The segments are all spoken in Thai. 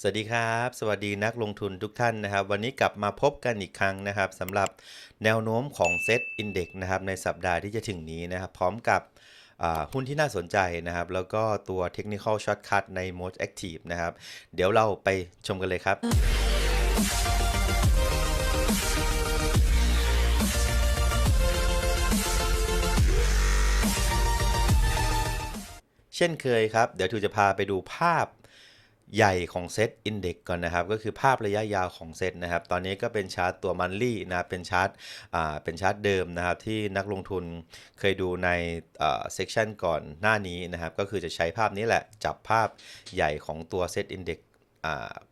สวัสดีครับ สวัสดีนักลงทุนทุกท่านนะครับ วันนี้กลับมาพบกันอีกครั้งนะครับสำหรับแนวโน้มของเซตอินเด็กนะครับในสัปดาห์ที่จะถึงนี้นะครับ พร้อมกับหุ้นที่น่าสนใจนะครับ แล้วก็ตัว Technical Shortcut ใน Most Active นะครับ เดี๋ยวเราไปชมกันเลยครับเช่นเคยครับ เดี๋ยวทูจะพาไปดูภาพ ใหญ่ของเซตอินเด็กก่อนนะครับ ก็คือภาพระยะยาวของเซตนะครับ ตอนนี้ก็เป็นชาร์ตตัวมันลี่นะครับเป็นชาร์ตอ่าเป็นชาร์ตเดิมนะครับ ที่นักลงทุนเคยดูในอ่าเซกชันก่อนหน้านี้นะครับ ก็คือจะใช้ภาพนี้แหละ จับภาพใหญ่ของตัวเซตอินเด็ก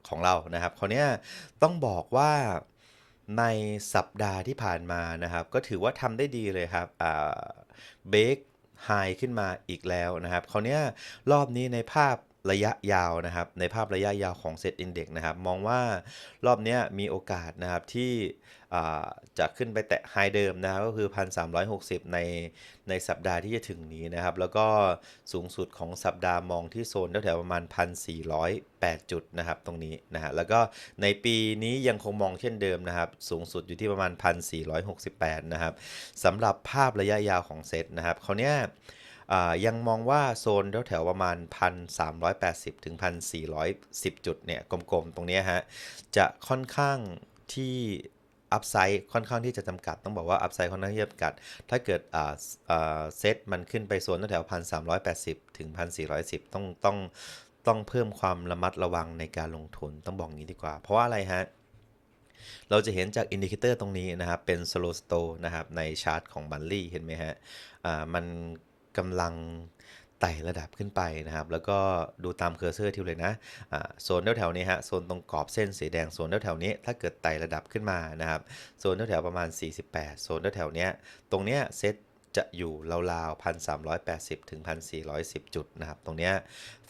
ของเรานะครับคราวนี้ต้องบอกว่าในสัปดาห์ที่ผ่านมานะครับ ก็ถือว่าทำได้ดีเลยครับเบรกไฮขึ้นมาอีกแล้วนะครับคราวนี้รอบนี้ในภาพ ระยะยาวนะครับ ในภาพระยะยาวของเซตอินเด็กนะครับ มองว่ารอบนี้มีโอกาสนะครับที่จะขึ้นไปแตะไฮเดิมนะครับก็คือ 1,360 ในในสัปดาห์ที่จะถึงนี้นะครับ แล้วก็สูงสุดของสัปดาห์มองที่โซนแถวๆประมาณ 1,408 จุดนะครับตรงนี้นะฮะแล้วก็ในปีนี้ยังคงมองเช่นเดิมนะครับ สูงสุดอยู่ที่ประมาณ 1,468 นะครับสำหรับภาพระยะยาวของเซตนะครับคราวเนี้ย ยังมองว่าโซนแถวๆประมาณ 1,380 ถึง 1,410 จุดเนี่ยกลมๆ ตรงนี้ฮะ จะค่อนข้างที่อัพไซด์ค่อนข้างที่จะจำกัดต้องบอกว่าอัพไซด์ค่อนข้างที่จะจำกัด ถ้าเกิดอ่าเซตมันขึ้นไปโซนแถวๆ1,380ถึง1,410ต้องต้องต้องเพิ่มความระมัดระวังในการลงทุนต้องบอกงี้ดีกว่า เพราะว่าอะไรฮะ เราจะเห็นจากอินดิเคเตอร์ตรงนี้นะครับ เป็น slow slow นะครับ ในชาร์ตของบัลลี่เห็นไหมฮะอ่ามัน กำลังไต่ระดับขึ้นไปนะครับ แล้วก็ดูตามเคอร์เซอร์ทิวเลยนะโซนแถวๆนี้ฮะ โซนตรงกรอบเส้นสีแดง โซนแถวๆนี้ ถ้าเกิดไต่ระดับขึ้นมานะครับ โซนแถวๆประมาณ 48 โซนแถวๆนี้ ตรงเนี้ยเซต จะอยู่ราวๆ 1,380 ถึง 1,410 จุดนะครับ ตรงนี้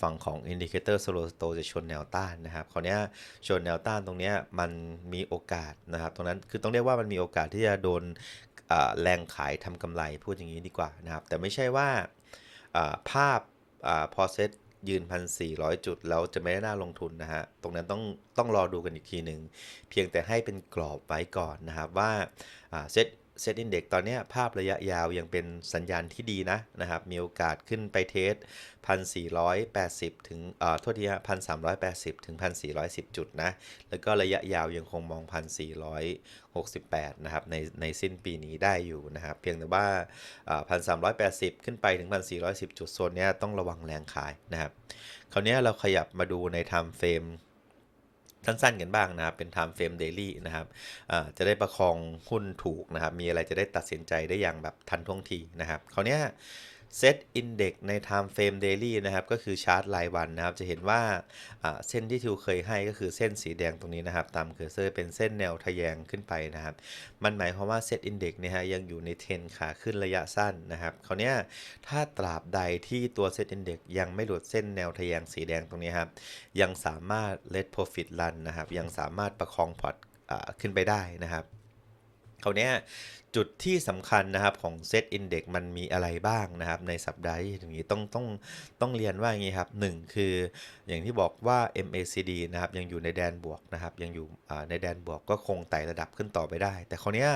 ฝั่งของอินดิเคเตอร์ slow slow จะชนแนวต้านนะครับคราวนี้ชนแนวต้านตรงนี้มันมีโอกาสนะครับ ตรงนั้นคือต้องเรียกว่ามันมีโอกาสที่จะโดนแรงขายทำกำไรพูดอย่างนี้ดีกว่านะครับ แต่ไม่ใช่ว่าภาพอพอเซตยืน 1,400 จุด แล้วจะไม่ได้น่าลงทุนนะฮะ ตรงนั้นต้องต้องรอดูกันอีกทีหนึ่ง เพียงแต่ให้เป็นกรอบไว้ก่อนนะครับว่าเซต เซตอินเด็กตอนเนี้ยภาพระยะยาวยังเป็นสัญญาณที่ดีนะนะครับ มีโอกาสขึ้นไปเทส 1,480 ถึงเอ่อโทษทีฮะ1,380 ถึง 1,410 จุดนะ แล้วก็ระยะยาวยังคงมอง 1,468 นะครับ ในในสิ้นปีนี้ได้อยู่นะครับ เพียงแต่ว่าอ่า1,380 ขึ้นไปถึง 1,410 จุดโซนนี้ต้องระวังแรงขายนะครับ คราวนี้เราขยับมาดูใน time frame สั้นๆกันบ้างนะครับ เป็น time frame daily นะครับจะได้ประคองหุ้นถูกนะครับ มีอะไรจะได้ตัดสินใจได้อย่างแบบทันท่วงทีนะครับคราวนี้ เซตอินเด็กใน time frame daily นะครับ ก็คือชาร์ตรายวันนะครับ จะเห็นว่าเส้นที่ทิวเคยให้ก็คือเส้นสีแดงตรงนี้นะครับ ตามเคอร์เซอร์เป็นเส้นแนวทะแยงขึ้นไปนะครับ มันหมายความว่าเซตอินเด็กเนี่ยฮะยังอยู่ในเทรนขาขึ้นระยะสั้นนะครับคราวนี้ถ้าตราบใดที่ตัวเซตอินเด็กยังไม่หลุดเส้นแนวทะแยงสีแดงตรงนี้ครับ ยังสามารถ let profit run นะครับ ยังสามารถประคองพอร์ตขึ้นไปได้นะครับ คราวเนี้ยจุดที่สำคัญนะครับของ Set Index มันมีอะไรบ้างนะครับ ในสัปดาห์ที่ถึงนี้ต้องต้องต้องเรียนว่าอย่างนี้ครับหนึ่งคืออย่างที่บอกว่า MACD นะครับยังอยู่ในแดนบวกนะครับยังอยู่ในแดนบวกก็คงไต่ระดับขึ้นต่อไปได้ แต่คราวเนี้ย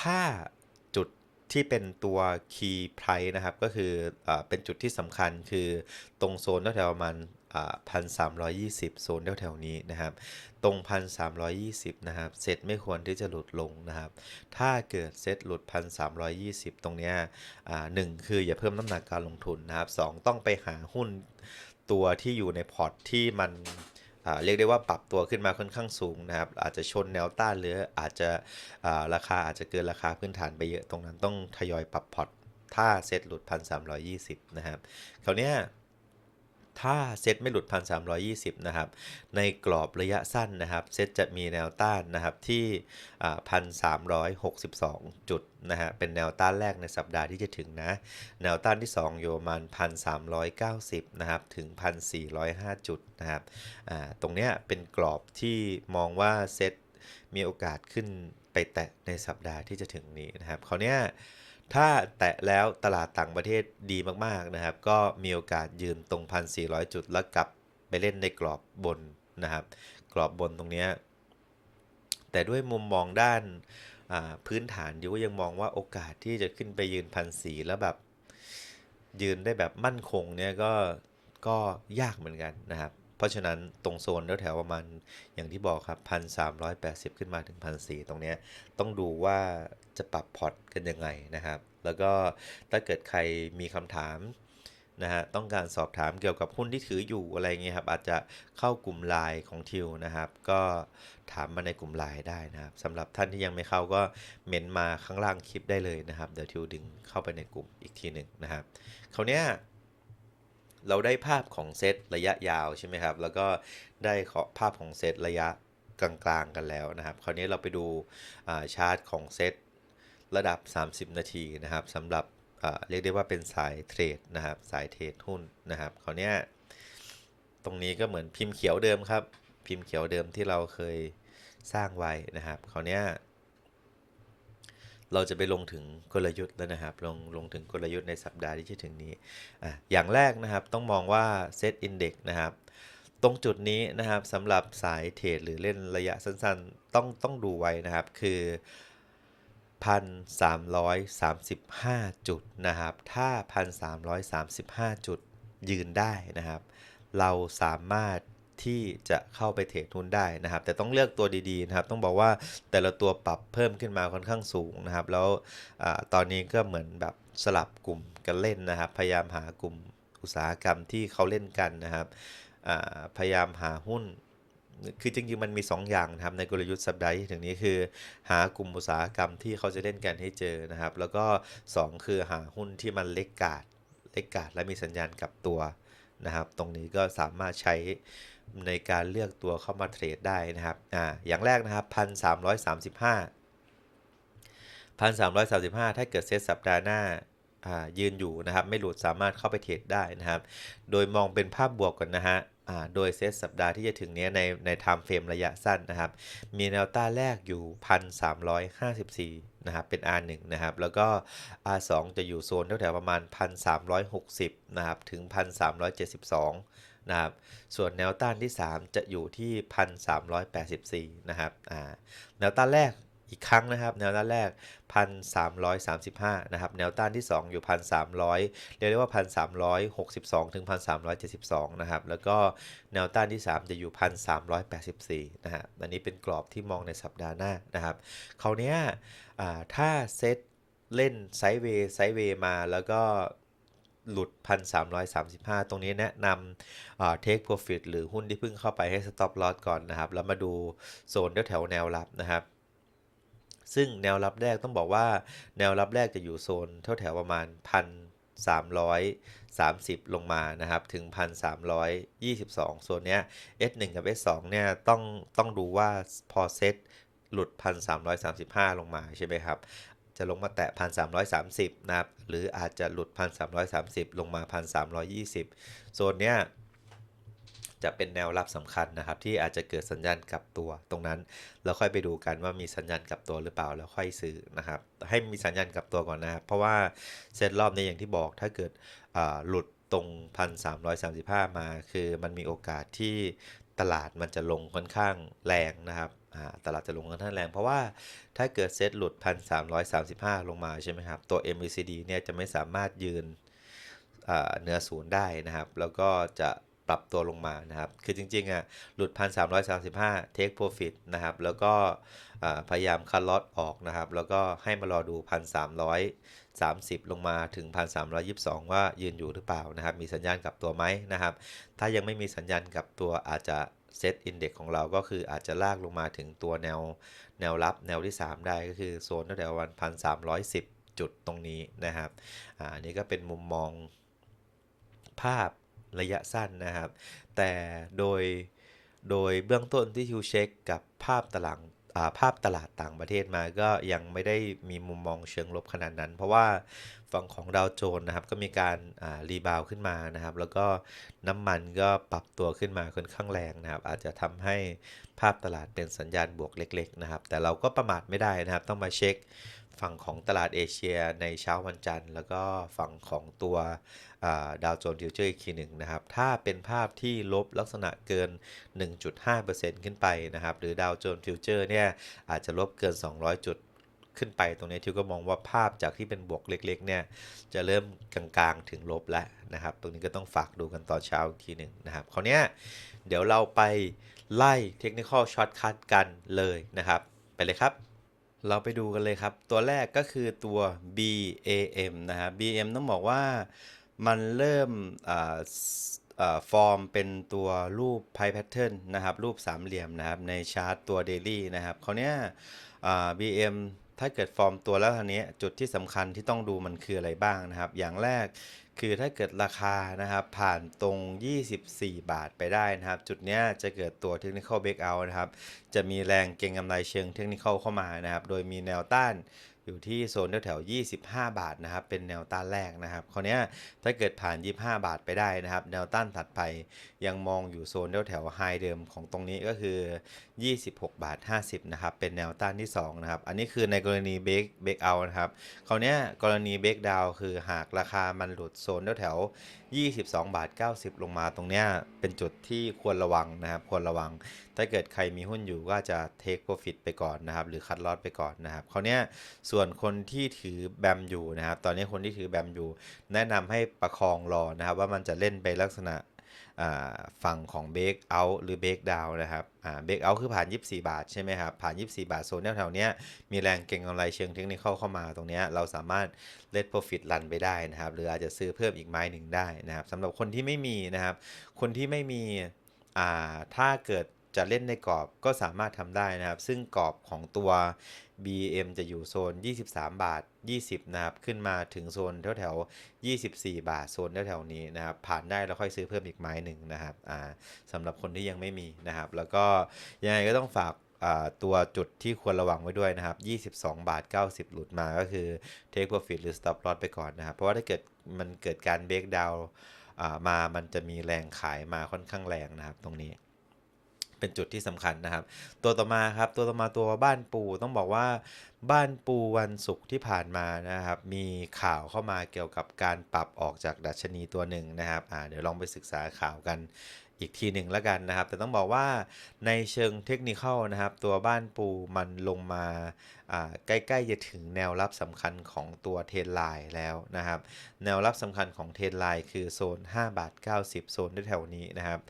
ถ้าจุดที่เป็นตัว Key Price นะครับก็คืออเป็นจุดที่สำคัญคือตรงโซนแถวประมาณ พันสามร้อยยี่สิบโซนแถวๆนี้นะครับ ตรงพันสามร้อยยี่สิบนะครับ เซตไม่ควรที่จะหลุดลงนะครับ ถ้าเกิดเซตหลุดพันสามร้อยยี่สิบตรงเนี้ยหนึ่งคืออย่าเพิ่มน้ำหนักการลงทุนนะครับสองต้องไปหาหุ้นตัวที่อยู่ในพอร์ตที่มันเรียกได้ว่าปรับตัวขึ้นมาค่อนข้างสูงนะครับ อาจจะชนแนวต้านหรืออาจจะาราคาอาจจะเกินราคาพื้นฐานไปเยอะตรงนั้นต้องทยอยปรับพอร์ตถ้าเซตหลุดพันสามร้อยยี่สิบนะครับคราวเนี้ย ถ้าเซตไม่หลุด 1,320 นะครับ ในกรอบระยะสั้นนะครับ เซตจะมีแนวต้านนะครับที่อ่า1,362 จุดนะฮะ เป็นแนวต้านแรกในสัปดาห์ที่จะถึงนะ แนวต้านที่ 2 อยู่ประมาณ 1,390 นะครับ ถึง 1,405 จุดนะครับตรงเนี้ยเป็นกรอบที่มองว่าเซตมีโอกาสขึ้นไปแตะในสัปดาห์ที่จะถึงนี้นะครับ คราวเนี้ย ถ้าแตะแล้วตลาดต่างประเทศดีมากๆนะครับ ก็มีโอกาสยืนตรง 1,400 จุดแล้วกลับไปเล่นในกรอบบนนะครับ กรอบบนตรงนี้ แต่ด้วยมุมมองด้านพื้นฐานยูก็ยังมองว่าโอกาสที่จะขึ้นไปยืนพันสีแล้วแบบ ยืนได้แบบมั่นคงเนี่ยก็ก็ยากเหมือนกันนะครับ เพราะฉะนั้นตรงโซนแถวๆประมาณอย่างที่บอกครับพันสามร้อยแปดสิบขึ้นมาถึงพันสี่ตรงเนี้ยต้องดูว่า จะปรับพอร์ตกันยังไงนะครับ แล้วก็ถ้าเกิดใครมีคำถามนะฮะต้องการสอบถามเกี่ยวกับหุ้นที่ถืออยู่อะไรเงี้ยครับอาจจะเข้ากลุ่มไลน์ของทิวนะครับ ก็ถามมาในกลุ่มไลน์ได้นะครับสำหรับท่านที่ยังไม่เข้าก็เมนมาข้างล่างคลิปได้เลยนะครับ เดี๋ยวทิวดึงเข้าไปในกลุ่มอีกทีหนึ่งนะครับคราวเนี้ยเราได้ภาพของเซตระยะยาวใช่ไหมครับ แล้วก็ได้ขอภาพของเซตระยะกลางๆกันแล้วนะครับ คราวนี้เราไปดูาชาร์ตของเซต ระดับ 30 นาทีนะครับสำหรับเรียกได้ว่าเป็นสายเทรดนะครับสายเทรดหุ้นนะครับคราวนี้ตรงนี้ก็เหมือนพิมพ์เขียวเดิมครับ พิมพ์เขียวเดิมที่เราเคยสร้างไว้นะครับคราวนี้เราจะไปลงถึงกลยุทธ์แล้วนะครับ ลงลงถึงกลยุทธ์ในสัปดาห์ที่จะถึงนี้ออย่างแรกนะครับต้องมองว่าเซตอินเด็กนะครับ ตรงจุดนี้นะครับสำหรับสายเทรดหรือเล่นระยะสั้นๆ ต้องต้องดูไว้นะครับ คือ 1,335 จุดนะครับ ถ้า 1,335 จุดยืนได้นะครับ เราสามารถที่จะเข้าไปเทรดหุ้นได้นะครับ แต่ต้องเลือกตัวดีๆนะครับ ต้องบอกว่าแต่ละตัวปรับเพิ่มขึ้นมาค่อนข้างสูงนะครับ แล้วอตอนนี้ก็เหมือนแบบสลับกลุ่มกันเล่นนะครับ พยายามหากลุ่มอุตสาหกรรมที่เขาเล่นกันนะครับ พยายามหาหุ้น คือจริงๆมันมี 2 อย่างนะครับในกลยุทธ์สัปดาห์ที่ถึงนี้คือ หากลุ่มอุตสาหกรรมที่เขาจะเล่นกันให้เจอนะครับ แล้วก็ 2 คือหาหุ้นที่มันเล็กกาดเล็กกาดและมีสัญญาณกลับตัวนะครับ ตรงนี้ก็สามารถใช้ในการเลือกตัวเข้ามาเทรดได้นะครับอ่าอย่างแรกนะครับพันสามร้อยสามสิบห้าพันสามร้อยสามสิบห้าถ้าเกิดเซตสัปดาห์หน้ายืนอยู่นะครับ ไม่หลุดสามารถเข้าไปเทรดได้นะครับ โดยมองเป็นภาพบวกก่อนนะฮะ โดยเซตสัปดาห์ที่จะถึงนี้ในในไทม์เฟรมระยะสั้นนะครับ มีแนวต้านแรกอยู่ 1,354 นะครับ เป็น R1 นะครับ แล้วก็ R2 จะอยู่โซนแถวๆประมาณ 1,360 นะครับ ถึง 1,372 นะครับ ส่วนแนวต้านที่ 3 จะอยู่ที่ 1,384 นะครับ อ่า แนวต้านแรก อีกครั้งนะครับ แนวต้านแรก 1,335 นะครับ แนวต้านที่ 2 อยู่ 1,300 เรียกได้ว่า 1,362 ถึง 1,372 นะครับ แล้วก็แนวต้านที่ 3 จะอยู่ 1,384 นะฮะอันนี้เป็นกรอบที่มองในสัปดาห์หน้านะครับคราวนี้ถ้าเซตเล่นไซด์เวย์ไซด์เวย์มาแล้วก็หลุด 1,335 ตรงนี้แนะนำเทคโปรฟิตหรือหุ้นที่เพิ่งเข้าไปให้ stop loss ก่อนนะครับ แล้วมาดูโซนแถวแนวรับนะครับ ซึ่งแนวรับแรกต้องบอกว่า แนวรับแรกจะอยู่โซนแถวแถวๆประมาณ1,330ลงมานะครับถึง1,322โซนเนี้ย S1 กับ S2 เนี่ยต้องต้องดูว่าพอเซตหลุด1,335ลงมาใช่ไหมครับจะลงมาแตะ 1,330 นะครับ หรืออาจจะหลุด 1,330 ลงมา 1,320 โซนเนี้ย จะเป็นแนวรับสำคัญนะครับ ที่อาจจะเกิดสัญญาณกลับตัว ตรงนั้นแล้วค่อยไปดูกันว่ามีสัญญาณกลับตัวหรือเปล่าแล้วค่อยซื้อนะครับ ให้มีสัญญาณกลับตัวก่อนนะครับเพราะว่าเซตรอบนี้อย่างที่บอกถ้าเกิดหลุดตรง 1,335 มาคือมันมีโอกาสที่ตลาดมันจะลงค่อนข้างแรงนะครับตลาดจะลงค่อนข้างแรง เพราะว่าถ้าเกิดเซตหลุด 1,335 ลงมาใช่ไหมครับ ตัว MACD เนี่ยจะไม่สามารถยืนเหนือศูนย์ได้นะครับ แล้วก็จะ ปรับตัวลงมานะครับ คือจริงๆอะหลุด 1,335 take profit นะครับ แล้วก็พยายามคัดลอตออกนะครับ แล้วก็ให้มารอดู 1,330 ลงมาถึง 1,322 ว่ายืนอยู่หรือเปล่านะครับ มีสัญญาณกลับตัวไหมนะครับ ถ้ายังไม่มีสัญญาณกลับตัวอาจจะเซตอินเด็กของเราก็คืออาจจะลากลงมาถึงตัวแนวแนวรับแนวที่ 3 ได้ก็คือโซนตั้งแต่วัน 1,310 จุดตรงนี้นะครับ อ่าอันนี้ก็เป็นมุมมองภาพ ระยะสั้นนะครับ แต่โดยโดยเบื้องต้นที่ทิวเช็คกับภาพตลาดภาพตลาดต่างประเทศมาก็ยังไม่ได้มีมุมมองเชิงลบขนาดนั้น เพราะว่าฝั่งของดาวโจนส์นะครับก็มีการรีบาวขึ้นมานะครับ แล้วก็น้ำมันก็ปรับตัวขึ้นมาค่อนข้างแรงนะครับ อาจจะทำให้ภาพตลาดเป็นสัญญาณบวกเล็ก ๆ นะครับ แต่เราก็ประมาทไม่ได้นะครับ ต้องมาเช็ค ฝั่งของตลาดเอเชียในเช้าวันจันทร์ แล้วก็ฝั่งของตัวดาวโจนส์ฟิวเจอร์อีกทีหนึ่งนะครับ ถ้าเป็นภาพที่ลบลักษณะเกิน 1.5%ขึ้นไปนะครับ หรือดาวโจนส์ฟิวเจอร์เนี่ยอาจจะลบเกิน 200 จุดขึ้นไปตรงนี้ทิวก็มองว่าภาพจากที่เป็นบวกเล็กๆเนี่ยจะเริ่มกลางๆถึงลบแล้วนะครับ ตรงนี้ก็ต้องฝากดูกันตอนเช้าอีกทีหนึ่งนะครับคราวนี้เดี๋ยวเราไปไล่เทคนิคอลช็อตคัทกันเลยนะครับ ไปเลยครับ เราไปดูกันเลยครับ ตัวแรกก็คือตัว BAM นะครับ BAM ต้องบอกว่ามันเริ่มออฟอร์มเป็นตัวรูป Pi Pattern นนะครับ รูปสามเหลี่ยมนะครับ ในชาร์ตตัว Daily นะครับคราเนี้ย BM ถ้าเกิดฟอร์มตัวแล้วทีนี้จุดที่สำคัญที่ต้องดูมันคืออะไรบ้างนะครับ อย่างแรก คือถ้าเกิดราคานะครับผ่านตรง 24 บาทไปได้นะครับ จุดเนี้ยจะเกิดตัว Technical Breakout นะครับ จะมีแรงเก็งกำไรเชิงเทคนิคเข้ามานะครับ โดยมีแนวต้าน อยู่ที่โซนแถวๆ25 บาทนะครับเป็นแนวต้านแรกนะครับคราวนี้ถ้าเกิดผ่าน 25 บาทไปได้นะครับ แนวต้านถัดไปยังมองอยู่โซนแถวๆไฮเดิมของตรงนี้ก็คือ 26 บาท 50นะครับเป็นแนวต้านที่2นะครับอันนี้คือในกรณีเบรกเบรกเอานะครับคราวนี้กรณีเบรกดาวคือหากราคามันหลุดโซนแถวๆ 22 บาท 90 ลงมาตรงเนี้ยเป็นจุดที่ควรระวังนะครับควรระวัง ถ้าเกิดใครมีหุ้นอยู่ก็จะ take profit ไปก่อนนะครับ หรือคัดลอสไปก่อนนะครับคราวเนี้ยส่วนคนที่ถือแบมอยู่นะครับ ตอนนี้คนที่ถือแบมอยู่ แนะนำให้ประคองรอนะครับ ว่ามันจะเล่นไปลักษณะ ฝั่งของเบรกเอาหรือเบรกดาวนะครับเบรกเอาคือผ่าน 24 บาทใช่ไหมครับผ่าน 24 บาทโซนแถวๆนี้มีแรงเก็งกำไรเชิงเทคนิคเข้ามาตรงนี้เราสามารถเลทโปรฟิตรันไปได้นะครับ หรืออาจจะซื้อเพิ่มอีกไม้หนึ่งได้นะครับสำหรับคนที่ไม่มีนะครับ คนที่ไม่มีถ้าเกิด จะเล่นในกรอบก็สามารถทำได้นะครับ ซึ่งกรอบของตัว BM จะอยู่โซน 23 บาท 20 นะครับ ขึ้นมาถึงโซนแถวแถว24 บาท โซนแถวแถวนี้นะครับ ผ่านได้แล้วค่อยซื้อเพิ่มอีกไม้หนึ่งนะครับ อ่าสำหรับคนที่ยังไม่มีนะครับ แล้วก็ยังไงก็ต้องฝากตัวจุดที่ควรระวังไว้ด้วยนะครับ 22 บาท 90 หลุดมาก็คือ take profit หรือ stop loss ไปก่อนนะครับ เพราะว่าถ้าเกิดมันเกิดการ break down มา มันจะมีแรงขายมาค่อนข้างแรงนะครับตรงนี้ เป็นจุดที่สำคัญนะครับ ตัวต่อมาครับตัวต่อมาตัวบ้านปูต้องบอกว่า บ้านปูวันศุกร์ที่ผ่านมานะครับ มีข่าวเข้ามาเกี่ยวกับการปรับออกจากดัชนีตัวหนึ่งนะครับอ่าเดี๋ยวลองไปศึกษาข่าวกัน อีกทีหนึ่งแล้วกันนะครับ แต่ต้องบอกว่าในเชิงเทคนิคนะครับ ตัวบ้านปูมันลงมาใกล้ๆจะถึงแนวรับสำคัญของตัวเทนไลน์แล้วนะครับ แนวรับสำคัญของเทนไลน์คือโซน5บาท90 โซนแถวๆนี้นะครับ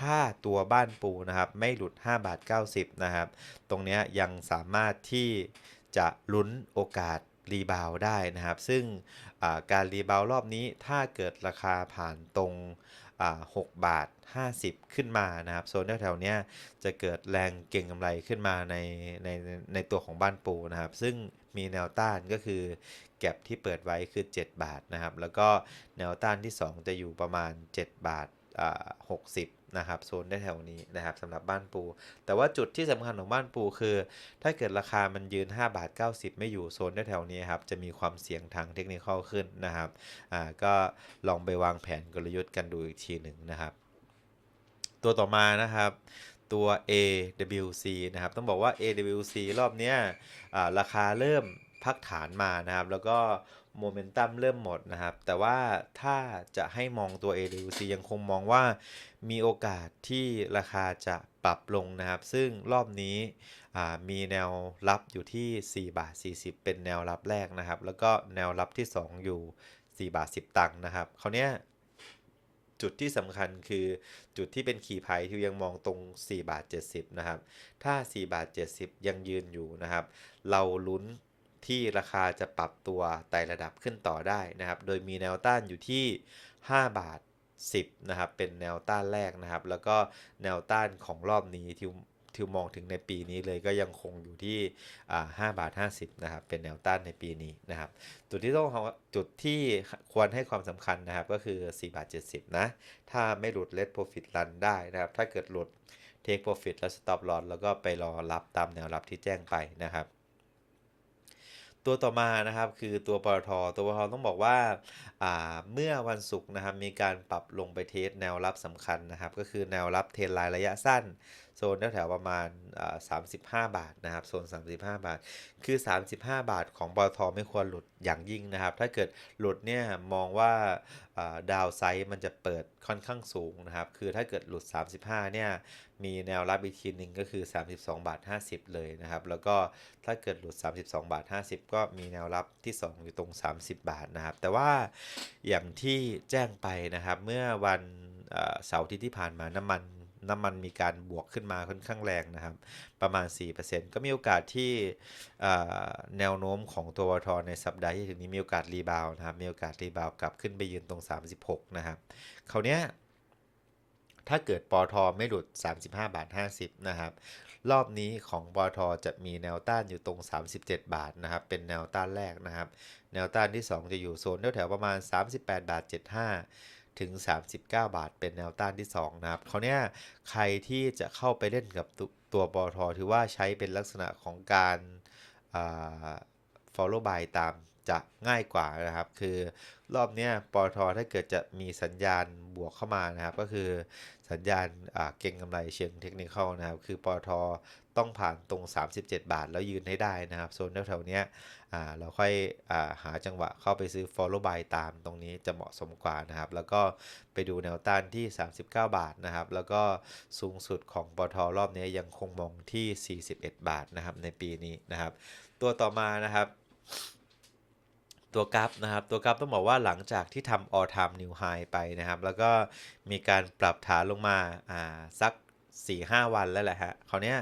ถ้าตัวบ้านปูนะครับไม่หลุด5บาท90นะครับ ตรงนี้ยังสามารถที่จะลุ้นโอกาสรีบาวได้นะครับ ซึ่งการรีบาวรอบนี้ถ้าเกิดราคาผ่านตรง 6 บาท 50 ขึ้นมานะครับโซนแถวๆเนี้ยจะเกิดแรงเก่งกำไรขึ้นมาในในในตัวของบ้านปูนะครับ ซึ่งมีแนวต้านก็คือแก็บที่เปิดไว้คือ 7 บาทนะครับ แล้วก็แนวต้านที่ 2 จะอยู่ประมาณ 7 บาท60 นะครับโซนได้แถวนี้นะครับสำหรับบ้านปู แต่ว่าจุดที่สำคัญของบ้านปูคือ ถ้าเกิดราคามันยืน 5 บาท 90 ไม่อยู่โซนแถวนี้ครับจะมีความเสี่ยงทางเทคนิคขึ้นนะครับอ่าก็ลองไปวางแผนกลยุทธ์กันดูอีกทีหนึ่งนะครับ ตัวต่อมานะครับตัว AWC นะครับต้องบอกว่า AWC รอบเนี้ยราคาเริ่มพักฐานมานะครับ แล้วก็ โมเมนตัมเริ่มหมดนะครับ แต่ว่าถ้าจะให้มองตัว AWC ยังคงมองว่ามีโอกาสที่ราคาจะปรับลงนะครับ ซึ่งรอบนี้มีแนวรับอยู่ที่ 4 บาท 40 เป็นแนวรับแรกนะครับ แล้วก็แนวรับที่ 2 อยู่ 4 บาท 10 ตังค์นะครับคราวเนี้ยจุดที่สำคัญคือจุดที่เป็นขีย์ไพ่ที่ยังมองตรง 4 บาท 70 นะครับ ถ้า 4 บาท 70 ยังยืนอยู่นะครับ เราลุ้น ที่ราคาจะปรับตัวไต่ระดับขึ้นต่อได้นะครับ โดยมีแนวต้านอยู่ที่ 5 บาท 10นะครับเป็นแนวต้านแรกนะครับ แล้วก็แนวต้านของรอบนี้ที่ที่มองถึงในปีนี้เลยก็ยังคงอยู่ที่อ่า5บาท 50นะครับเป็นแนวต้านในปีนี้นะครับจุดที่ต้องจุดที่ควรให้ความสำคัญนะครับก็คือ 4 บาท 70 นะ ถ้าไม่หลุด let profit run ได้นะครับ ถ้าเกิดหลุด take profit และ stop loss แล้วก็ไปรอรับตามแนวรับที่แจ้งไปนะครับ ตัวต่อมานะครับคือตัวปตทตัวปตทต้องบอกว่าอ่าเมื่อวันศุกร์นะครับมีการปรับลงไปเทสแนวรับสำคัญนะครับ ก็คือแนวรับเทรนไลน์ระยะสั้น โซนแถวๆประมาณ35บาทนะครับโซน 35 บาท คือ 35 บาทของปตทไม่ควรหลุดอย่างยิ่งนะครับ ถ้าเกิดหลุดเนี่ยมองว่าดาวไซด์มันจะเปิดค่อนข้างสูงนะครับ คือถ้าเกิดหลุด 35 เนี่ยมีแนวรับอีกทีหนึ่งก็คือ 32 บาท 50 เลยนะครับ แล้วก็ถ้าเกิดหลุด 32 บาท 50 ก็มีแนวรับที่ 2 อยู่ตรง 30 บาทนะครับ แต่ว่าอย่างที่แจ้งไปนะครับ เมื่อวันเสาร์ที่ที่ผ่านมาน้ำมัน น้ำมันมีการบวกขึ้นมาค่อนข้างแรงนะครับ ประมาณ 4%ก็มีโอกาสที่แนวโน้มของตัววทในสัปดาห์ที่ถึงนี้มีโอกาสรีบาวด์นะครับ มีโอกาสรีบาวกลับขึ้นไปยืนตรง 36 นะครับคราวเนี้ยถ้าเกิดปอทไม่หลุด 35 บาท 50 นะครับ รอบนี้ของปอทจะมีแนวต้านอยู่ตรง 37 บาทนะครับ เป็นแนวต้านแรกนะครับ แนวต้านที่ 2 จะอยู่โซนแถวๆประมาณ 38 บาท 75 ถึง 39 บาท เป็นแนวต้านที่ 2 นะครับเขาเนี้ยใครที่จะเข้าไปเล่นกับตตัวบอทถือว่าใช้เป็นลักษณะของการ follow by ตาม จะง่ายกว่านะครับ คือรอบนี้ปอทถ้าเกิดจะมีสัญญาณบวกเข้ามานะครับ ก็คือสัญญาณเก็งกำไรเชิงเทคนิคนะครับ คือปอทต้องผ่านตรง 37 บาทแล้วยืนให้ได้นะครับโซนแถวๆนี้เราค่อยอาหาจังหวะเข้าไปซื้อ follow by ตามตรงนี้จะเหมาะสมกว่านะครับ แล้วก็ไปดูแนวต้านที่ 39 บาทนะครับ แล้วก็สูงสุดของปตทรอบนี้ยังคงมองที่ 41 บาทนะครับในปีนี้นะครับ ตัวต่อมานะครับ ตัวกราฟนะครับ ตัวกราฟต้องบอกว่าหลังจากที่ทำ all time new high ไปนะครับ แล้วก็มีการปรับฐานลงมาอ่าสัก 4-5 วันแล้วแหละฮะคราวนี้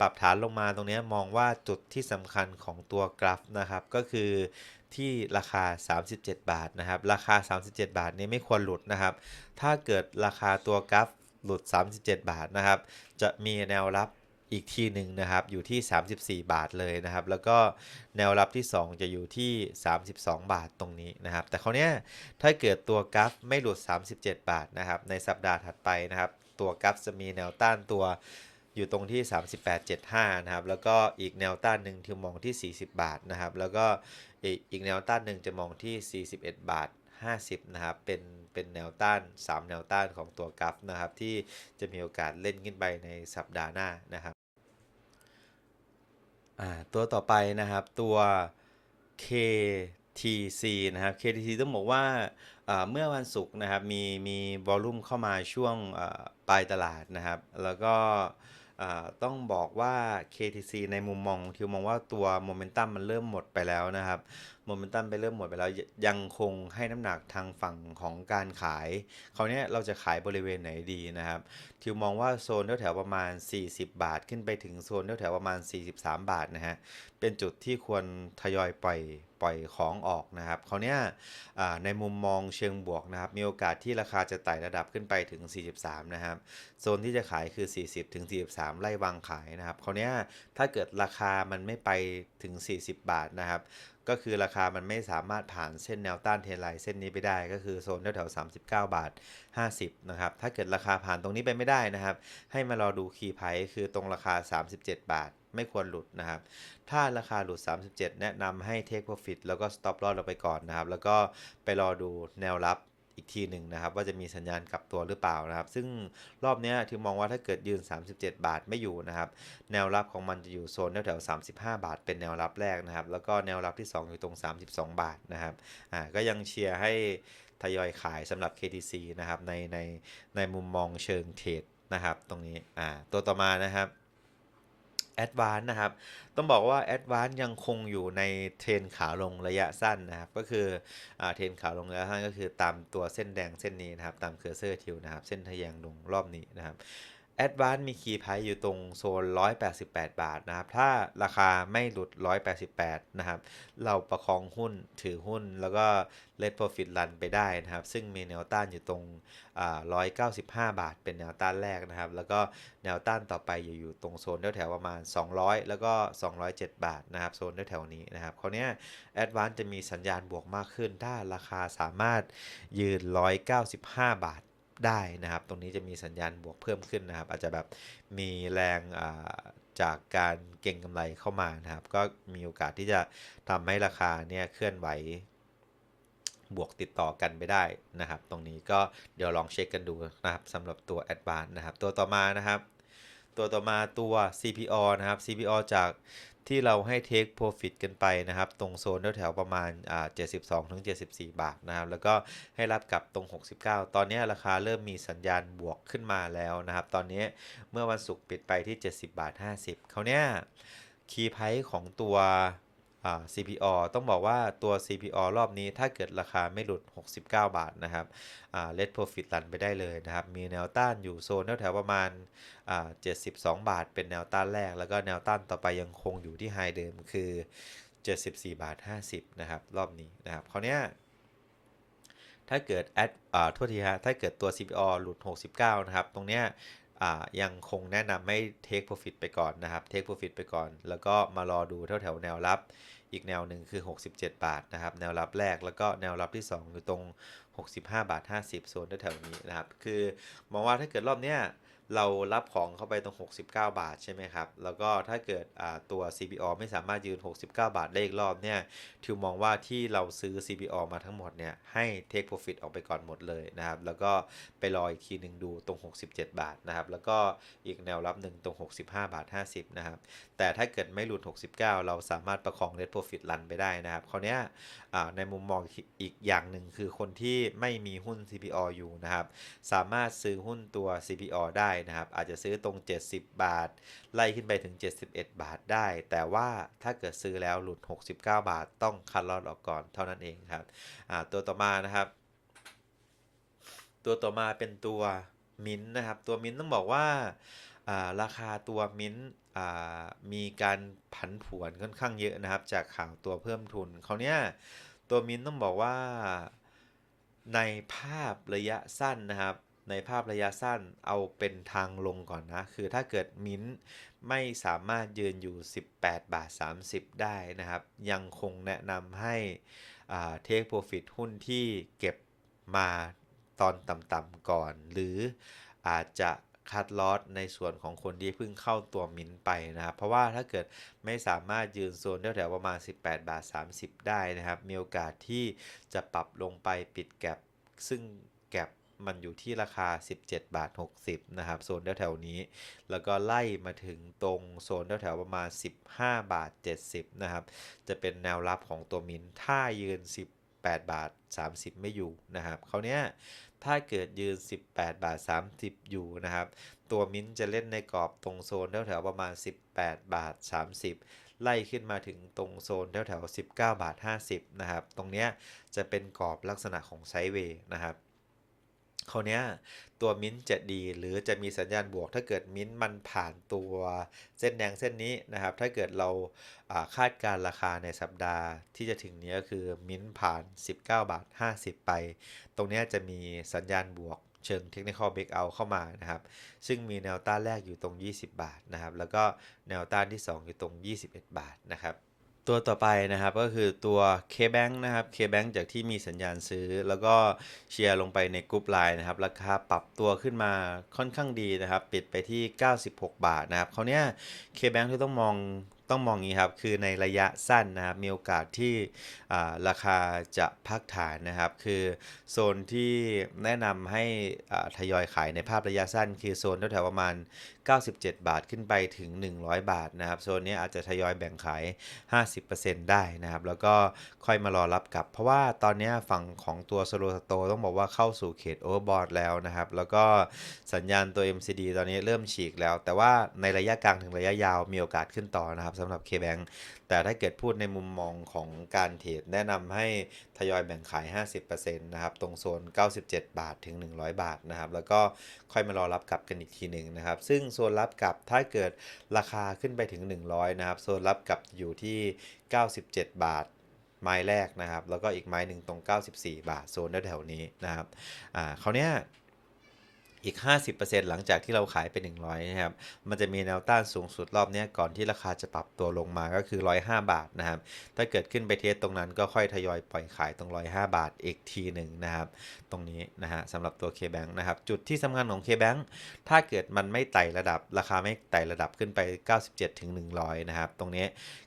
ปรับฐานลงมาตรงนี้มองว่าจุดที่สำคัญของตัวกราฟนะครับ ก็คือที่ราคา 37 บาทนะครับ ราคา 37 บาทนี้ไม่ควรหลุดนะครับ ถ้าเกิดราคาตัวกราฟหลุด 37 บาทนะครับ จะมีแนวรับ อีกทีหนึ่งนะครับอยู่ที่ 34 บาทเลยนะครับ แล้วก็แนวรับที่ 2 จะอยู่ที่ 32 บาทตรงนี้นะครับ แต่คราวนี้ถ้าเกิดตัวกราฟไม่หลุด 37 บาทนะครับในสัปดาห์ถัดไปนะครับ ตัวกราฟจะมีแนวต้านตัวอยู่ตรงที่ 38.75 นะครับ แล้วก็อีกแนวต้านหนึ่งที่มองที่ 40 บาทนะครับ แล้วก็อีกอีกแนวต้านหนึ่งจะมองที่ 41 บาท 50 นะครับ เป็นเป็นแนวต้าน 3 แนวต้านของตัวกราฟนะครับ ที่จะมีโอกาสเล่นขึ้นไปในสัปดาห์หน้านะครับ อ่าตัวต่อไปนะครับตัว KTC นะครับ KTC ต้องบอกว่าเมื่อวันศุกร์นะครับมีมีวอลลุ่มเข้ามาช่วงปลายตลาดนะครับ แล้วก็ต้องบอกว่า KTC ในมุมมองที่มองว่าตัวโมเมนตัมมันเริ่มหมดไปแล้วนะครับ โมเมนตัมไปเริ่มหมดไปแล้วยังคงให้น้ำหนักทางฝั่งของการขายคราวเนี้ยเราจะขายบริเวณไหนดีนะครับทิวมองว่าโซนแถวๆประมาณ 40 บาท ขึ้นไปถึงโซนแถวๆประมาณ 43 บาทนะฮะเป็นจุดที่ควรทยอยปล่อยปล่อยของออกนะครับคราวเนี้ยในมุมมองเชิงบวกนะครับ มีโอกาสที่ราคาจะไต่ระดับขึ้นไปถึง 43 นะครับ โซนที่จะขายคือ 40 ถึง 43 ไล่วางขายนะครับคราวเนี้ยถ้าเกิดราคามันไม่ไปถึง 40 บาทนะครับ ก็คือราคามันไม่สามารถผ่านเส้นแนวต้านเทนไลน์เส้นนี้ไปได้ ก็คือโซนแถวๆ39 บาท 50 นะครับ ถ้าเกิดราคาผ่านตรงนี้ไปไม่ได้นะครับ ให้มารอดูคีย์ไพคือตรงราคา 37 บาท ไม่ควรหลุดนะครับ ถ้าราคาหลุด 37 แนะนำให้ Take Profit แล้วก็ Stop Loss เราไปก่อนนะครับ แล้วก็ไปรอดูแนวรับอีกทีหนึ่งนะครับ ว่าจะมีสัญญาณกลับตัวหรือเปล่านะครับ ซึ่งรอบนี้ยที่มองว่าถ้าเกิดยืน 37 บาทไม่อยู่นะครับ แนวรับของมันจะอยู่โซนแถวๆ35 บาท เป็นแนวรับแรกนะครับ แล้วก็แนวรับที่ 2 อยู่ตรง 32 บาทนะครับอ่าก็ยังเชียร์ให้ทยอยขายสำหรับ KTC นะครับในในในมุมมองเชิงเทรดนะครับ ตรงนี้อ่าตัวต่อมานะครับ แอดวานนะครับ ต้องบอกว่าแอดวานยังคงอยู่ในเทรนขาลงระยะสั้นนะครับ ก็คืออเทรนขาลงระยะสั้นก็คือตามตัวเส้นแดงเส้นนี้นะครับ ตามเคอร์เซอร์ทิวนะครับ เส้นทะแยงลงรอบนี้นะครับ แอดวานมีคีย์ไพรอยู่ตรงโซน 188 บาทนะครับ ถ้าราคาไม่หลุด 188 นะครับ เราประคองหุ้นถือหุ้นแล้วก็ Let Profit Run ไปได้นะครับ ซึ่งมีแนวต้านอยู่ตรง 195 บาท เป็นแนวต้านแรกนะครับ แล้วก็แนวต้านต่อไปอยู่อยู่ตรงโซนแถวๆประมาณ 200 แล้วก็ 207 บาทนะครับ โซนแถวๆนี้นะครับคราวนี้แอดวานจะมีสัญญาณบวกมากขึ้น ถ้าราคาสามารถยืน 195 บาท ได้นะครับ ตรงนี้จะมีสัญญาณบวกเพิ่มขึ้นนะครับ อาจจะแบบมีแรงจากการเก็งกำไรเข้ามานะครับ ก็มีโอกาสที่จะทำให้ราคาเนี่ยเคลื่อนไหวบวกติดต่อกันไปได้นะครับ ตรงนี้ก็เดี๋ยวลองเช็คกันดูนะครับสำหรับตัว a d v a n c e นะครับ ตัวต่อมานะครับ ตัวต่อมาตัว CPO นะครับ CPO จากที่เราให้ take profit กันไปนะครับ ตรงโซนแถวๆประมาณอ่า72ถึง74 บาทนะครับ แล้วก็ให้รับกลับตรง 69 ตอนนี้ราคาเริ่มมีสัญญาณบวกขึ้นมาแล้วนะครับ ตอนนี้เมื่อวันศุกร์ปิดไปที่ 70 บาท 50เขาเนี้ยคีย์ไพของตัว CPO ต้องบอกว่าตัว CPO รอบนี้ถ้าเกิดราคาไม่หลุด 69 บาทนะครับอ่า let profit รันไปได้เลยนะครับ มีแนวต้านอยู่โซนแถวๆประมาณ 72 บาท เป็นแนวต้านแรก แล้วก็แนวต้านต่อไปยังคงอยู่ที่ไฮเดิมคือ 74 บาท 50 นะครับ รอบนี้นะครับคราวนี้ถ้าเกิด add อ่าโทษทีฮะ ถ้าเกิดตัว CPO หลุด 69 นะครับ ตรงเนี้ย ยังคงแนะนำให้ take profit ไปก่อนนะครับ take profit ไปก่อน แล้วก็มารอดูแถวแถวแนวรับ อีกแนวหนึ่งคือ 67 บาทนะครับ แนวรับแรกแล้วก็แนวรับที่ 2 อยู่ตรง 65 บาท 50 โซนแถวๆนี้นะครับ คือมองว่าถ้าเกิดรอบเนี้ย เรารับของเข้าไปตรง 69 บาทใช่ไหมครับ แล้วก็ถ้าเกิดตัว CPO ไม่สามารถยืน 69 บาทได้อีกรอบเนี่ยทิวมองว่าที่เราซื้อ CPO มาทั้งหมดเนี่ยให้ take profit ออกไปก่อนหมดเลยนะครับ แล้วก็ไปรออีกทีหนึ่งดูตรง 67 บาทนะครับ แล้วก็อีกแนวรับหนึ่งตรง 65 บาท 50 นะครับ แต่ถ้าเกิดไม่หลุด 69 เราสามารถประคอง net profit รันไปได้นะครับคราวนี้ในมุมมองอีกอย่างหนึ่งคือคนที่ไม่มีหุ้น CPO อยู่นะครับ สามารถซื้อหุ้นตัว CPO ได้นะครับ อาจจะซื้อตรง 70 บาท ไล่ขึ้นไปถึง 71 บาทได้ แต่ว่าถ้าเกิดซื้อแล้วหลุด 69 บาท ต้องคัดลอตออกก่อนเท่านั้นเองครับตัวต่อมานะครับ ตัวต่อมาเป็นตัวมิ้นนะครับ ตัวมิ้นต้องบอกว่าราคาตัวมิ้นมีการผันผวนค่อนข้างเยอะนะครับ จากข่าวตัวเพิ่มทุนเขาวเนี้ยตัวมิ้นต้องบอกว่าในภาพระยะสั้นนะครับ ในภาพระยะสั้นเอาเป็นทางลงก่อนนะ คือถ้าเกิดมิ้นท์ไม่สามารถยืนอยู่ 18 บาท 30 ได้นะครับ ยังคงแนะนำให้เทคโปรฟิตหุ้นที่เก็บมาตอนต่ำๆก่อน หรืออาจจะคัดลอสในส่วนของคนที่เพิ่งเข้าตัวมิ้นท์ไปนะครับ เพราะว่าถ้าเกิดไม่สามารถยืนโซนแถวๆประมาณ 18 บาท 30 ได้นะครับ มีโอกาสที่จะปรับลงไปปิดแก็บซึ่งแก็บ มันอยู่ที่ราคา 17 บาท 60 นะครับ โซนแถวๆนี้ แล้วก็ไล่มาถึงตรงโซนแถวๆประมาณ 15 บาท 70 นะครับ จะเป็นแนวรับของตัวมินถ้ายืน 18 บาท 30 ไม่อยู่นะครับเขาเนี้ยถ้าเกิดยืน 18 บาท 30 อยู่นะครับ ตัวมิ้นจะเล่นในกรอบตรงโซนแถวๆประมาณ 18 บาท 30 ไล่ขึ้นมาถึงตรงโซนแถวๆ19 บาท 50 นะครับ ตรงเนี้ยจะเป็นกรอบลักษณะของไซด์เวย์นะครับ คราวเนี้ยตัวมิ้นจะดีหรือจะมีสัญญาณบวก ถ้าเกิดมิ้นมันผ่านตัวเส้นแดงเส้นนี้นะครับ ถ้าเกิดเราคาดการราคาในสัปดาห์ที่จะถึงนี้ก็คือมิ้นผ่าน 19 บาท 50 ไป ตรงเนี้ยจะมีสัญญาณบวกเชิงเทคนิคอลเบรกเอาเข้ามานะครับ ซึ่งมีแนวต้านแรกอยู่ตรง 20 บาทนะครับ แล้วก็แนวต้านที่ 2 อยู่ตรง 21 บาทนะครับ ตัวต่อไปนะครับก็คือตัว K-Bank นะครับ K-Bank จากที่มีสัญญาณซื้อ แล้วก็เชียร์ลงไปในกรุ๊ปไลน์นะครับราคาปรับตัวขึ้นมาค่อนข้างดีนะครับ ปิดไปที่ 96 บาทนะครับเขาเนี้ย K-Bank ที่ต้องมอง ต้องมองงี้ครับ คือในระยะสั้นนะครับ มีโอกาสที่ราคาจะพักฐานนะครับ คือโซนที่แนะนำให้ทยอยขายในภาพระยะสั้น คือโซนแถวๆประมาณ 97 บาทขึ้นไปถึง 100 บาทนะครับ โซนนี้อาจจะทยอยแบ่งขาย 50%ได้นะครับ แล้วก็ค่อยมารอรับกลับ เพราะว่าตอนนี้ฝั่งของตัวโซโลสโตต้องบอกว่าเข้าสู่เขตโอเวอร์บอทแล้วนะครับ แล้วก็สัญญาณตัว MCD ตอนนี้เริ่มฉีกแล้ว แต่ว่าในระยะกลางถึงระยะยาวมีโอกาสขึ้นต่อนะครับสำหรับ KBank แต่ถ้าเกิดพูดในมุมมองของการเทรดแนะนำให้ทยอยแบ่งขาย 50%นะครับ ตรงโซน 97 บาทถึง 100 บาทนะครับ แล้วก็ค่อยมารอรับกลับกันอีกทีหนึ่งนะครับ ซึ่งโซนรับกลับถ้าเกิดราคาขึ้นไปถึง 100 นะครับ โซนรับกลับอยู่ที่ 97 บาทไม้แรกนะครับ แล้วก็อีกไม้หนึ่งตรง 94 บาทโซนแถวๆนี้นะครับอ่าคราวเนี้ย อีก 50%หลังจากที่เราขายไป 100นะครับ มันจะมีแนวต้านสูงสุดรอบนี้ก่อนที่ราคาจะปรับตัวลงมาก็คือ 105 บาทนะครับ ถ้าเกิดขึ้นไปเทสตรงนั้นก็ค่อยทยอยปล่อยขายตรง 105 บาทอีกทีหนึ่งนะครับ ตรงนี้นะฮะสำหรับตัว KBank นะครับ จุดที่สำคัญของ KBank ถ้าเกิดมันไม่ไต่ระดับ ราคาไม่ไต่ระดับขึ้นไป 97ถึง100 นะครับ ตรงนี้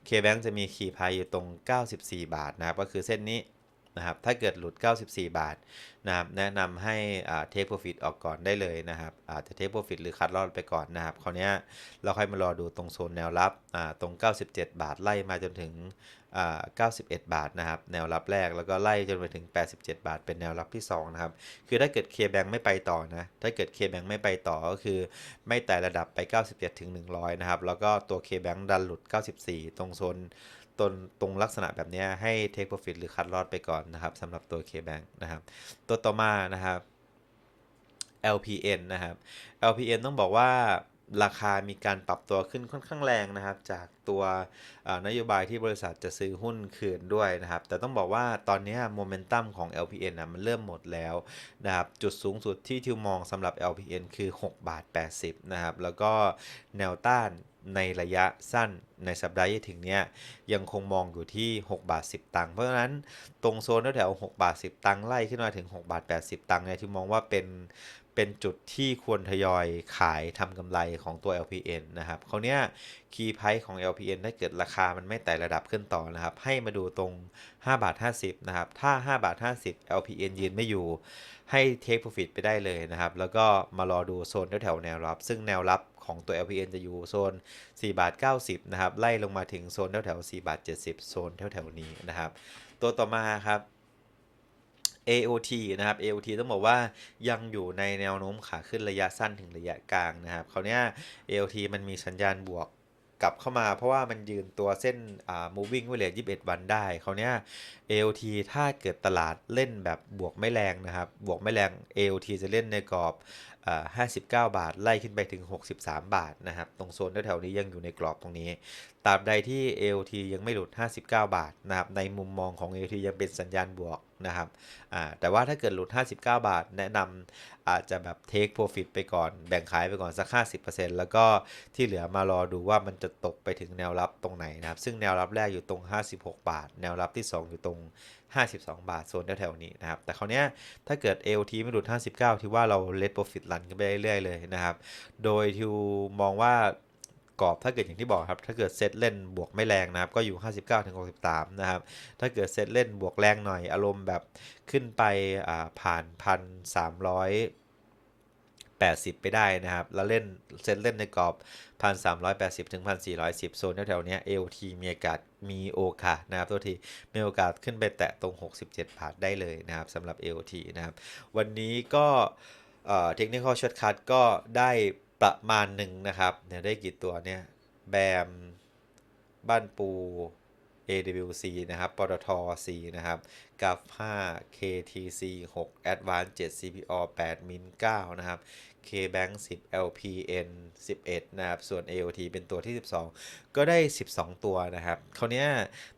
KBank จะมีคีย์พายอยู่ตรง 94 บาทนะครับ ก็คือเส้นนี้ นะครับถ้าเกิดหลุด 94 บาทนะครับแนะนำให้อ่า take profit ออกก่อนได้เลยนะครับอาจจะ take profit หรือคัดลอดไปก่อนนะครับคราวนี้เราค่อยมารอดูตรงโซนแนวรับตรง 97 บาทไล่มาจนถึง 91 บาทนะครับแนวรับแรกแล้วก็ไล่จนไปถึง 87 บาท เป็นแนวรับที่2นะครับคือถ้าเกิด K-Bank ไม่ไปต่อนะถ้าเกิด K-Bank ไม่ไปต่อก็คือไม่แต่ระดับไป 97ถึง100 นะครับแล้วก็ตัว K-Bank ดันหลุด 94 ตรงโซน ตรงตรงลักษณะแบบนี้ให้ take profit หรือคัดลอดไปก่อนนะครับสำหรับตัว K-Bank นะครับ ตัวต่อมานะครับ LPN นะครับ LPN ต้องบอกว่าราคามีการปรับตัวขึ้นค่อนข้างแรงนะครับ จากตัวนโยบายที่บริษัทจะซื้อหุ้นคืนด้วยนะครับ แต่ต้องบอกว่าตอนนี้โมเมนตัมของ LPN นะมันเริ่มหมดแล้วนะครับ จุดสูงสุดที่ทิวมองสำหรับ LPN คือ 6 บาท 80 นะครับ แล้วก็แนวต้าน ในระยะสั้นในสัปดาห์ที่ถึงเนี้ยยังคงมองอยู่ที่ 6 บาท 10 ตังค์เพราะฉะนั้นตรงโซนแถว6บาท 10 ตังค์ไล่ขึ้นมาถึง 6 บาท 80 ตังค์เนี่ยทิวมองว่าเป็นเป็นจุดที่ควรทยอยขายทำกำไรของตัว LPN นะครับเขาเนี้ยคีย์ไพของ LPN ถ้าเกิดราคามันไม่ไต่ระดับขึ้นต่อนะครับ ให้มาดูตรง 5 บาท 50 นะครับ ถ้า 5 บาท 50 LPN ยืนไม่อยู่ ให้ take profit ไปได้เลยนะครับ แล้วก็มารอดูโซนแถวแนวรับ ซึ่งแนวรับ ของตัว LPN จะอยู่โซน 4 บาท 90 นะครับ ไล่ลงมาถึงโซนแถวๆ4บาท 70 โซนแถวๆนี้นะครับ ตัวต่อมาครับ AOT นะครับ AOT ต้องบอกว่ายังอยู่ในแนวโน้มขาขึ้นระยะสั้นถึงระยะกลางนะครับคราวเนี้ย AOT มันมีสัญญาณบวก กลับเข้ามา เพราะว่ามันยืนตัวเส้นอ่า moving average 21 วันได้คราเนี้ย AOT ถ้าเกิดตลาดเล่นแบบบวกไม่แรงนะครับ บวกไม่แรง AOT จะเล่นในกรอบอ่า59 บาท ไล่ขึ้นไปถึง 63 บาทนะครับ ตรงโซนแถวๆนี้ยังอยู่ในกรอบตรงนี้ ตราบใดที่ AOT ยังไม่หลุด 59 บาทนะครับ ในมุมมองของ AOT ยังเป็นสัญญาณบวก นะครับแต่ว่าถ้าเกิดหลุด 59 บาท แนะนำอาจจะแบบ take profit ไปก่อนแบ่งขายไปก่อนสัก 50%แล้วก็ที่เหลือมารอดูว่ามันจะตกไปถึงแนวรับตรงไหนนะครับ ซึ่งแนวรับแรกอยู่ตรง 56 บาท แนวรับที่ 2 อยู่ตรง 52 บาทโซนแถวๆนี้นะครับ แต่คราวนี้ถ้าเกิด AOT ไม่หลุด 59 ที่ว่าเรา let profit run กันไปเรื่อยๆเลยนะครับ โดยทิวมองว่า กรอบถ้าเกิดอย่างที่บอกครับ ถ้าเกิดเซตเล่นบวกไม่แรงนะครับ ก็อยู่ 59ถึง63นะครับ ถ้าเกิดเซตเล่นบวกแรงหน่อยอารมณ์แบบขึ้นไปอ่าผ่านพันสามร้อยแปดสิบไปได้นะครับ แล้วเล่นเซตเล่นในกรอบพันสามร้อยแปดสิบถึงพันสี่ร้อยสิบโซนแถวๆนี้ AOT มีโอกาสมีโอกาสนะครับตัวทีมีโอกาสขึ้นไปแตะตรง 67 บาทได้เลยนะครับสำหรับ AOT นะครับ วันนี้ก็เทคนิคอลช็อตคัทก็ได้ ประมาณหนึ่งนะครับเนี่ยได้กี่ตัวเนี่ยแบมบ้านปู AWC นะครับปตท4นะครับกราฟ5 KTC 6 Advance 7 CPO 8 Min 9นะครับ KBank 10 LPN 11นะครับ ส่วน AOT เป็นตัวที่ 12 ก็ได้ 12 ตัวนะครับคราวนี้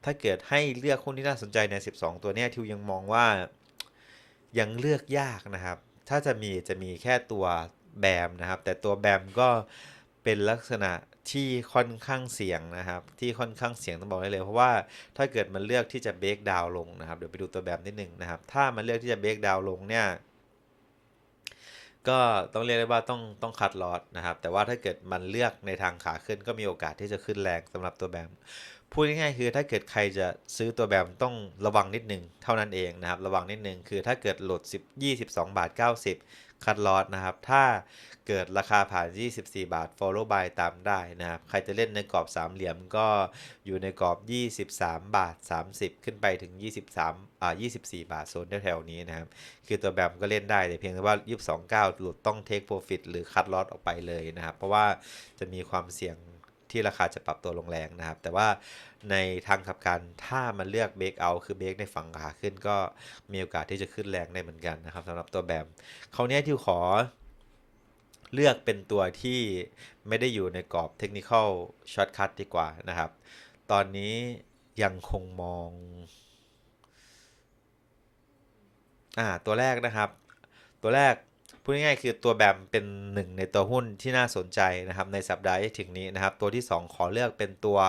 ถ้าเกิดให้เลือกหุ้นที่น่าสนใจใน 12 ตัวเนี้ยทิวยังมองว่ายังเลือกยากนะครับ ถ้าจะมีจะมีแค่ตัว แบมนะครับ แต่ตัวแบมก็เป็นลักษณะที่ค่อนข้างเสี่ยงนะครับ ที่ค่อนข้างเสี่ยงต้องบอกได้เลย เพราะว่าถ้าเกิดมันเลือกที่จะเบรกดาวลงนะครับเดี๋ยวไปดูตัวแบมนิดหนึ่งนะครับ ถ้ามันเลือกที่จะเบรกดาวลงเนี่ยก็ต้องเรียกได้ว่าต้องต้องคัดลอตนะครับ แต่ว่าถ้าเกิดมันเลือกในทางขาขึ้นก็มีโอกาสที่จะขึ้นแรงสำหรับตัวแบมพูดง่ายๆคือถ้าเกิดใครจะซื้อตัวแบมต้องระวังนิดนึงเท่านั้นเองนะครับ ระวังนิดนึงคือถ้าเกิดหลุด10 22 บาท 90 คัดลอตนะครับ ถ้าเกิดราคาผ่าน 24 บาท follow by ตามได้นะครับ ใครจะเล่นในกรอบสามเหลี่ยมก็อยู่ในกรอบ 23 บาท 30 ขึ้นไปถึง 23อ่า24 บาท โซนแถวๆนี้นะครับ คือตัวแบมก็เล่นได้แต่เพียงแต่ว่า 22 9หลุดต้อง take profit หรือคัดลอตออกไปเลยนะครับ เพราะว่าจะมีความเสี่ยง ที่ราคาจะปรับตัวลงแรงนะครับ แต่ว่าในทางขับการถ้ามันเลือกเบรกเอาคือเบรกในฝั่งขาขึ้นก็มีโอกาสที่จะขึ้นแรงได้เหมือนกันนะครับสำหรับตัวแบมคราวนี้ที่ขอเลือกเป็นตัวที่ไม่ได้อยู่ในกรอบเทคนิคอลช็อตคัทดีกว่านะครับ ตอนนี้ยังคงมองอ่าตัวแรกนะครับ ตัวแรก พูดง่ายๆคือตัวแบมเป็นหนึ่งในตัวหุ้นที่น่าสนใจนะครับในสัปดาห์ที่ถึงนี้นะครับ ตัวที่ 2 ขอเลือกเป็นตัว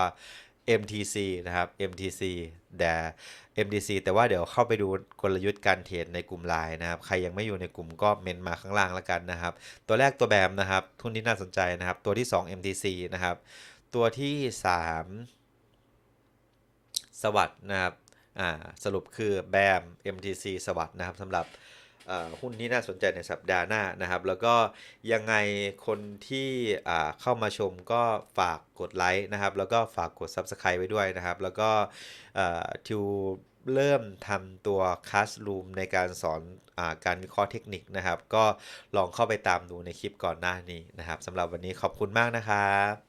MTC นะครับ MTC แต่ MTC แต่ว่าเดี๋ยวเข้าไปดูกลยุทธ์การเทรดในกลุ่มไลน์นะครับ ใครยังไม่อยู่ในกลุ่มก็เมนมาข้างล่างแล้วกันนะครับ ตัวแรกตัวแบมนะครับทุนที่น่าสนใจนะครับ ตัวที่ 2 MTC นะครับ ตัวที่ 3 สวัสดนะครับ อ่า สรุปคือแบม MTC สวัสดนะครับสำหรับ หุ้นที่น่าสนใจในสัปดาห์หน้านะครับ แล้วก็ยังไงคนที่เข้ามาชมก็ฝากกดไลค์นะครับ แล้วก็ฝากกด Subscribe ไว้ด้วยนะครับ แล้วก็เอ่อทิวเริ่มทำตัว Classroom ในการสอนอาการวิเคราะห์เทคนิคนะครับ ก็ลองเข้าไปตามดูในคลิปก่อนหน้านี้นะครับสำหรับวันนี้ขอบคุณมากนะครับ